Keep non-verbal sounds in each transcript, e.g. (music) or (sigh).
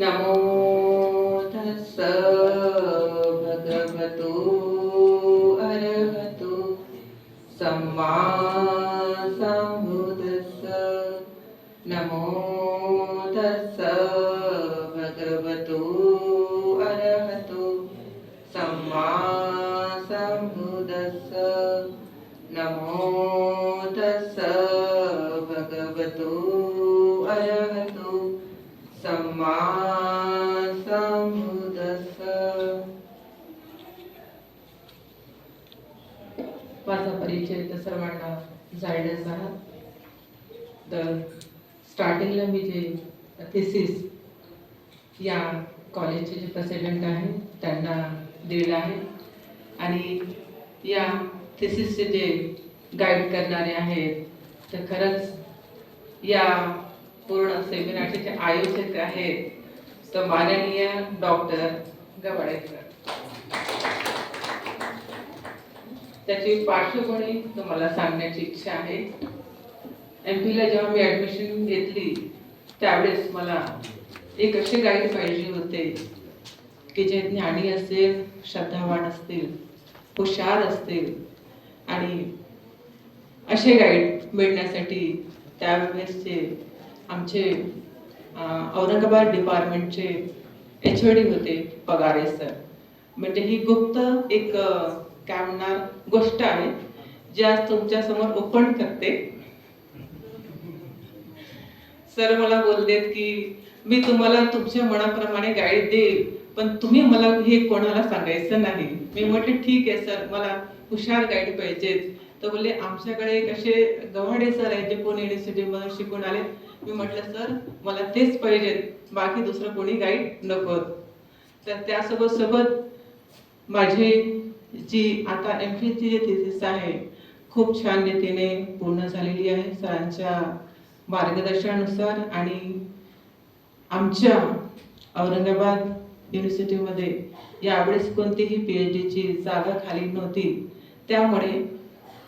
नमो तस्स भगवतो अरहतो सम्मा सम्बुद्धस्स नमो तस्स भगवतो अरहतो सम्मा सम्बुद्धस्स नमो अरहतो सम्मा माझा परिचय तर सर्वांना जाणण्याच आहात तर स्टार्टिंगला मी जे थिसिस या कॉलेजचे जे प्रेसिडेंट आहे त्यांना दिलेलं आहे. आणि या थिसिसचे जे गाईड करणारे आहेत तर खरंच या पूर्ण सेमिनारचे जे आयोजक आहेत. तर माननीय डॉक्टर गवाडे त्याची पार्श्वभूमी तुम्हाला सांगण्याची इच्छा आहे. एम पीला जेव्हा मी ॲडमिशन घेतली त्यावेळेस मला एक असे गाईड पाहिजे होते की जे ज्ञानी असेल श्रद्धावान असतील हुशार असतील आणि असे गाईड मिळण्यासाठी त्यावेळेसचे आमचे औरंगाबाद डिपार्टमेंटचे एच ओ डी होते पगारे सर म्हणजे ही गुप्त एक काय म्हणणार गोष्ट आहे जी आज तुमच्यासमोर ओपन करते. सर मला बोललेत की मी तुम्हाला तुमच्या मनाप्रमाणे गाईड देईल पण तुम्ही मला हे कोणाला सांगायचं नाही. मी म्हटले ठीक आहे सर मला हुशार गाईड पाहिजेत. तर बोलले आमच्याकडे एक असे गव्हाडे सर आहेत जे पुणे युनिव्हर्सिटीमधून शिकून आले मी म्हटलं सर मला तेच पाहिजेत बाकी दुसरं कोणी गाईड नको तर त्यासोबत सोबत माझी जी आता एम ची जी थिसिस आहे खूप छान रीतीने पूर्ण झालेली आहे सरांच्या मार्गदर्शनानुसार आणि आमच्या औरंगाबाद युनिव्हर्सिटीमध्ये यावेळेस कोणतीही पी एच डीची जागा खाली नव्हती. त्यामुळे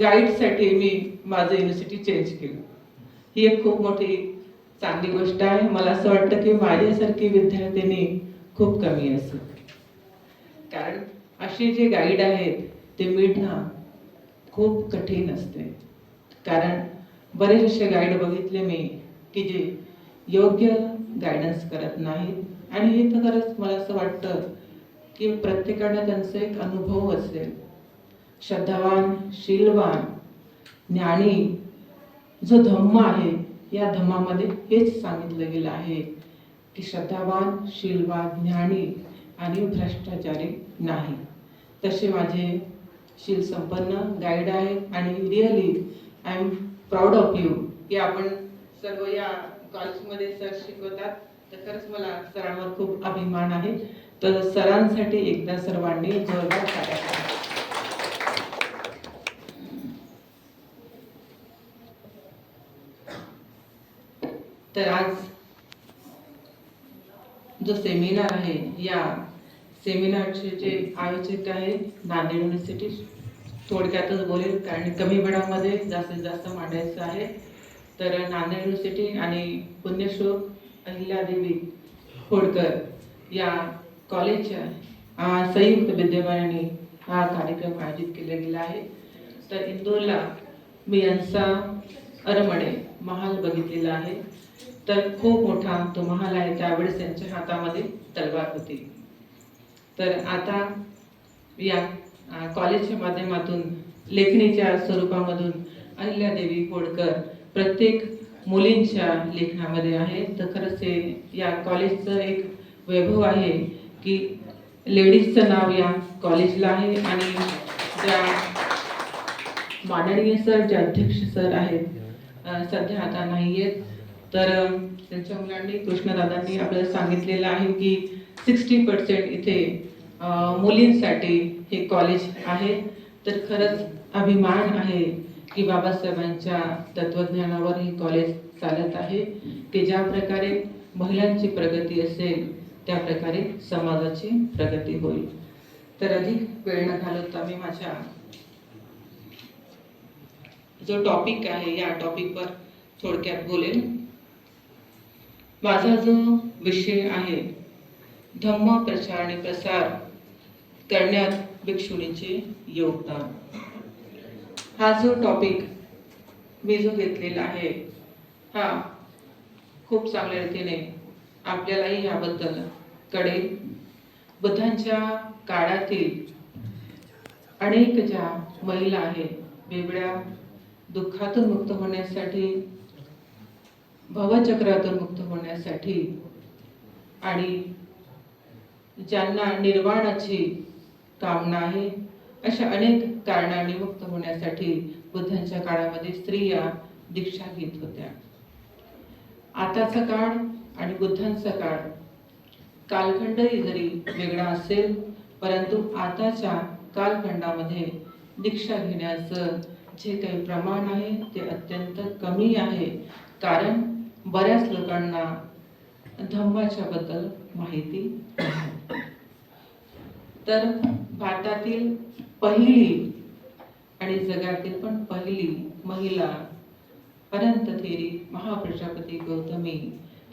गाईडसाठी मी माझं युनिव्हर्सिटी चेंज केलं. ही एक खूप मोठी चांगली गोष्ट आहे. मला असं वाटतं की माझ्यासारखी विद्यार्थिनी खूप कमी असेल. कारण असे जे गाईड आहेत ते मिळणं खूप कठीण असते. कारण बरेच असे गाईड बघितले मी की जे योग्य गायडन्स करत नाहीत. आणि हे तर खरंच मला असं वाटतं की प्रत्येकानं त्यांचा एक अनुभव असेल. श्रद्धावान शीलवान ज्ञानी जो धम्म आहे या धम्मामध्ये हेच सांगितलं गेलं आहे की श्रद्धावान शीलवान ज्ञानी आणि भ्रष्टाचारी नाही. तसे माझे शील संपन्न गाईड आहे आणि really I am proud of you की आपण सर्व या कॉलेजमध्ये सर शिकवतात. तर खरंच मला सरांवर खूप अभिमान आहे. तर सरांसाठी एकदा सर्वांनी जोरदार तर आज जो सेमिनार आहे या सेमिनारचे जे आयोजक आहे नांदेड युनिव्हर्सिटी थोडक्यातच बोलेल कारण कमी वेळामध्ये जास्तीत जास्त मांडायचं आहे. तर नांदेड युनिव्हर्सिटी आणि पुण्यश्लोक अहिल्यादेवी होडकर या कॉलेजच्या संयुक्त विद्यमानाने हा कार्यक्रम आयोजित केला गेला आहे. तर इंदोरला मी यांचा अरमणे महाल बघितलेला आहे. तर खूप मोठा तो महाल आहे त्यावेळेस त्यांच्या हातामध्ये तलवार होती. तर आता या कॉलेजच्या माध्यमातून लेखणीच्या स्वरूपामधून अहिल्यादेवी होडकर प्रत्येक मुलींच्या लेखनामध्ये आहे. तर खरंच हे या कॉलेजचं एक वैभव आहे की लेडीजचं नाव या कॉलेजला आहे आणि ज्या माननीय सर जे अध्यक्ष सर आहेत सध्या आता नाही आहेत तर त्यांच्या मुलांनी कृष्णदादांनी आपल्याला सांगितलेलं आहे की सिक्स्टी पर्सेंट इथे मुलींसाठी हे कॉलेज आहे. तर खरंच अभिमान आहे की बाबासाहेबांच्या तत्वज्ञानावर हे कॉलेज चालत आहे की ज्या प्रकारे महिलांची प्रगती असेल त्या प्रकारे समाजाची प्रगती होईल. तर अधिक वेळ न घालवता मी माझ्या जो टॉपिक आहे या टॉपिकवर थोडक्यात बोलेल माझा जो विषय आहे धम्म प्रचार आणि प्रसार करण्यात भिक्षुणीचे योगदान. हा जो टॉपिक मी जो घेतलेला आहे हा खूप चांगल्या रीतीने आपल्यालाही याबद्दल कळेल. बुद्धांच्या काळातील अनेक ज्या महिला आहेत वेगळ्या दुःखातून मुक्त होण्यासाठी भवचक्रातून मुक्त होण्यासाठी आणि ज्यांना निर्वाणाची कामना आहे अशा अनेक कारणांनी मुक्त होण्यासाठी बुद्धांच्या काळामध्ये स्त्रिया दीक्षा घेत होत्या. आताचा काळ आणि बुद्धांचा काळ. कालखंडही जरी वेगळा असेल परंतु आताच्या कालखंडामध्ये दीक्षा घेण्याचं जे काही प्रमाण आहे ते अत्यंत कमी आहे. कारण बऱ्याच लोकांना धम्माच्या बद्दल माहिती नाही. तर भारतातील पहिली आणि जगातील पण पहिली महिला अनंत थेरी महाप्रजापती गौतमी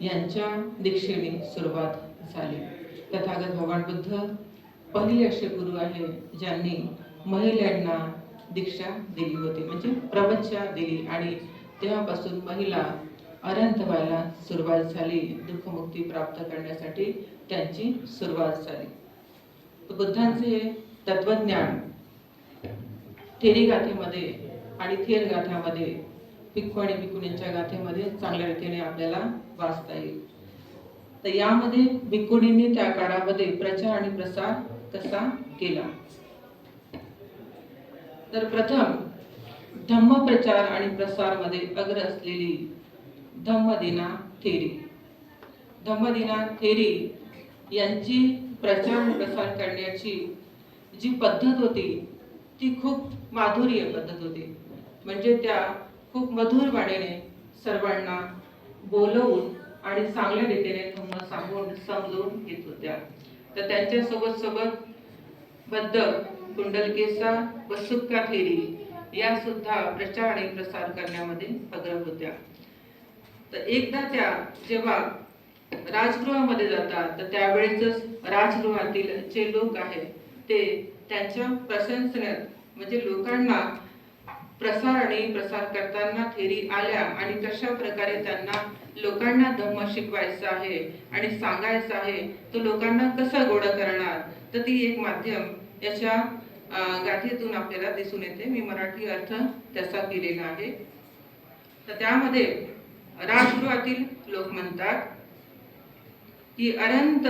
यांच्या दीक्षेने सुरुवात झाली तथागत भगवान बुद्ध पहिले असे गुरु आहे ज्यांनी महिलांना दीक्षा दिली होती म्हणजे प्रवचा दिली आणि तेव्हापासून महिला अनंत व्हायला सुरुवात झाली दुःखमुक्ती प्राप्त करण्यासाठी त्यांची सुरुवात झाली. बुद्धांचे तत्वज्ञान थेरी गाथेमध्ये आणि थेर गाथामध्ये भिक्खू आणि भिकुणींच्या गाथेमध्ये चांगल्या रीतीने आपल्याला वाचता येईल. तर यामध्ये भिक्खुनींनी त्या काळामध्ये प्रचार आणि प्रसार कसा केला? तर प्रथम धम्म प्रचार आणि प्रसारमध्ये अग्र असलेली धम्मदिना थेरी. धम्मदिना थेरी यांची प्रचार प्रसार करण्याची जी पद्धत होती ती खूप माधुर्य पद्धत होती. म्हणजे त्या खूप मधुर सर्वांना बोलवून आणि चांगल्या रीतीने धम्म सांगून समजवून घेत होत्या. तर त्यांच्यासोबत सोबत बद्ध कुंडलकेसा व सुक्का फेरी या सुद्धा प्रचार आणि प्रसार करण्यामध्ये अग्र होत्या. तर एकदा त्या जेव्हा राजगृहामध्ये जातात तर त्यावेळेच राजगृहातील जे लोक आहेत ते त्यांच्या प्रशंसनेत म्हणजे लोकांना प्रसार आणि प्रसार करताना थेरी आल्या आणि कशा प्रकारे त्यांना लोकांना धम्म शिकवायचं आहे आणि सांगायचं आहे तो लोकांना कसं गोड करणार? तर ती एक माध्यम याच्या गाथेतून आपल्याला दिसून येते. मी मराठी अर्थ त्याचा केलेला आहे. तर त्यामध्ये राजगृहातील लोक म्हणतात की अनंत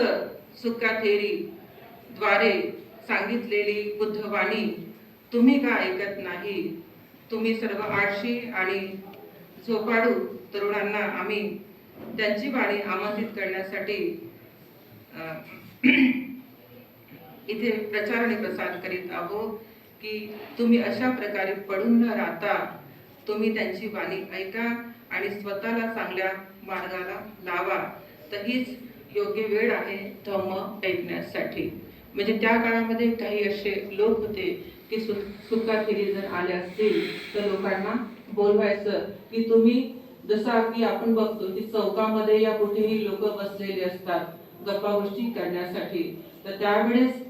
सुखाथेरी द्वारे सांगितलेली बुद्धवाणी तुम्ही का ऐकत नाही? तुम्ही सर्व आळशी आणि झोपाडू तरुणांना आम्ही त्यांची वाणी आमंत्रित करण्यासाठी (clears throat) इथे प्रचार आणि प्रसार करीत आहोत की तुम्ही अशा प्रकारे पडून न राहता तुम्ही त्यांची वाणी ऐका. आणि स्वतःला चांगल्या मार्गाला लावा तर हीच योग्य वेळ आहे धम्म ऐकण्यासाठी. म्हणजे त्या काळामध्ये काही असे लोक होते की सु सुखाखेरी जर आले असतील तर लोकांना बोलवायचं की तुम्ही जसा की आपण बघतो की चौकामध्ये या कुठेही लोक बसलेले असतात गप्पा गोष्टी करण्यासाठी. तर त्यावेळेस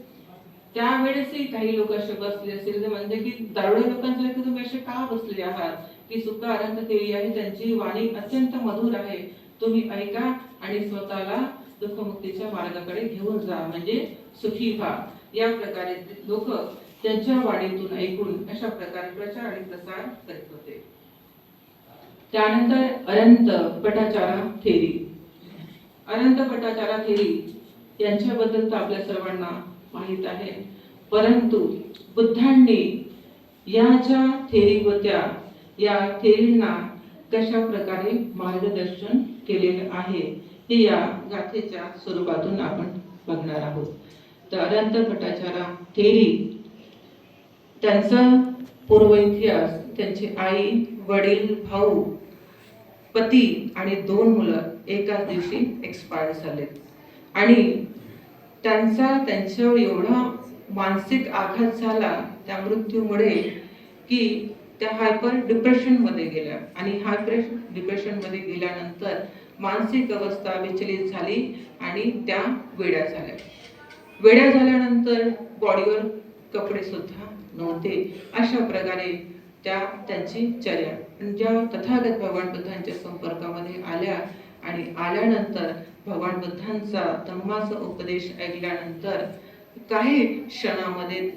त्यावेळेसही काही लोक असे बसले असतील ते म्हणजे की दारुड्या लोकांसारखे तुम्ही असे का बसले आहात? की सुद्धा आनंद देवी आहे. त्यांची वाणी अत्यंत मधुर आहे. तुम्ही ऐका आणि स्वतःला दुःखमुक्तीच्या मार्गाकडे घेऊन जा. म्हणजे सुखी व्हा. या प्रकारे लोक त्यांच्या वाणीतून ऐकून अशा प्रकारे प्रचार आणि प्रसार करीत होते. त्यानंतर अनंत पटाचारा थेरी. अनंत पटाचारा थेरी यांच्याबद्दल तर आपल्या सर्वांना माहीत आहे. परंतु बुद्धांनी या ज्या थेरी होत्या या थेरींना कशा प्रकारे मार्गदर्शन केलेलं आहे हे या गाथेच्या स्वरूपातून आपण बघणार आहोत. तर अनंत भट्टाचारा थेरी त्यांचा पूर्व इतिहास त्यांची आई वडील भाऊ पती आणि दोन मुलं एकाच दिवशी एक्सपायर झालेत. आणि त्यांचा त्यांच्यावर एवढा मानसिक आघात झाला त्या मृत्यूमुळे की त्या हायपर डिप्रेशनमध्ये गेल्या. आणि हायपर डिप्रेशनमध्ये गेल्यानंतर मानसिक अवस्था विचलित झाली आणि त्या वेड्या झाल्या. वेड्या झाल्यानंतर बॉडीवर कपडे सुद्धा नव्हते. अशा प्रकारे त्या त्यांची चर्या. आणि ज्या तथागत भगवान बुद्धांच्या संपर्कामध्ये आल्या आणि आल्यानंतर भगवान बुद्धांचा धम्माचा उपदेश ऐकल्यानंतर काही क्षणामध्ये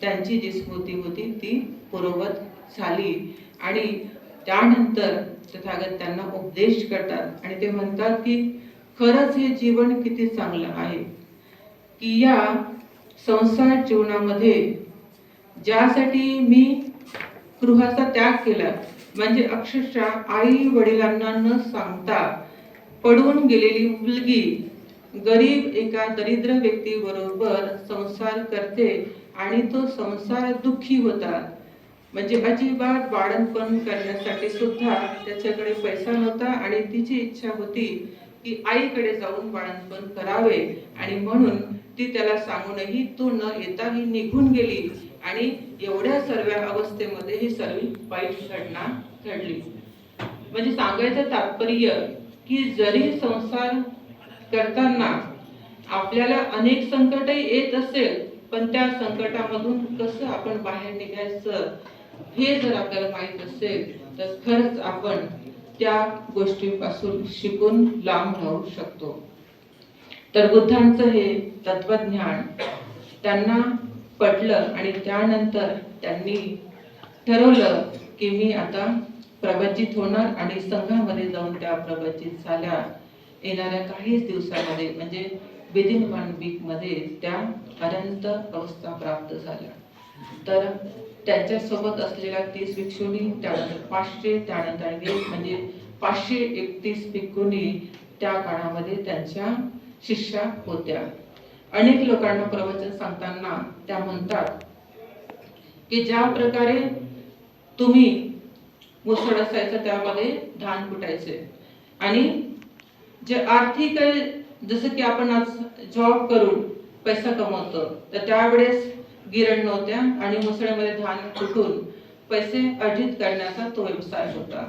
त्यांची जी स्मृती होती ती पूर्ववत झाली आणि त्यानंतर तथागत त्यांना उपदेश करतात. आणि ते म्हणतात की खरंच हे जीवन किती चांगलं आहे की या संसार जीवनामध्ये ज्यासाठी मी गृहाचा त्याग केला म्हणजे अक्षरशः आई वडिलांना न सांगता पडून गेलेली मुलगी गरीब एका दरिद्र व्यक्तीबरोबर संसार करते आणि तो संसार दुःखी होतात म्हणजे अजिबात बाळणपण करण्यासाठी सुद्धा त्याच्याकडे पैसा नव्हता आणि तिची इच्छा होती की आईकडे जाऊन बाळणपण करावे. आणि म्हणून ती त्याला सांगूनही तू न येता ही निघून गेली आणि एवढ्या सर्व अवस्थेमध्ये ही सर्व वाईट घटना घडली. म्हणजे सांगायचं तात्पर्य की जरी संसार करताना आपल्याला अनेक संकटही येत असेल पण त्या संकटामधून कसं आपण बाहेर निघायचं? हे जर आपल्याला माहीत असेल तर खरंच आपण त्या गोष्टीपासून शिकून लांब राहू शकतो. तर बुद्धांचं हे तत्वज्ञान त्यांना पटलं आणि त्यानंतर त्यांनी ठरवलं की मी आता प्रवचित होणार आणि संघामध्ये जाऊन त्या प्रवचित झाल्या. येणाऱ्या काहीच दिवसामध्ये म्हणजे विदिन वन वीकमध्ये त्या अनंत अवस्था प्राप्त झाल्या. तर त्यांच्यासोबत असलेल्या तीस भिक्षुनी त्यानंतर पाचशे त्यानंतर आणि म्हणजे पाचशे एकतीस भिक्खुनी त्या काळामध्ये त्यांच्या शिष्या होत्या. अनेक लोकांना प्रवचन सांगताना त्या म्हणतात की ज्या प्रकारे तुम्ही मुसळ असायचं त्यामध्ये धान कुटायचे आणि जे आर्थिक जसं की आपण आज जॉब करून पैसा कमवतो तर त्यावेळेस गिरण नव्हत्या आणि मुसळ्यामध्ये धान कुटून पैसे अर्जित करण्याचा तो व्यवसाय होता.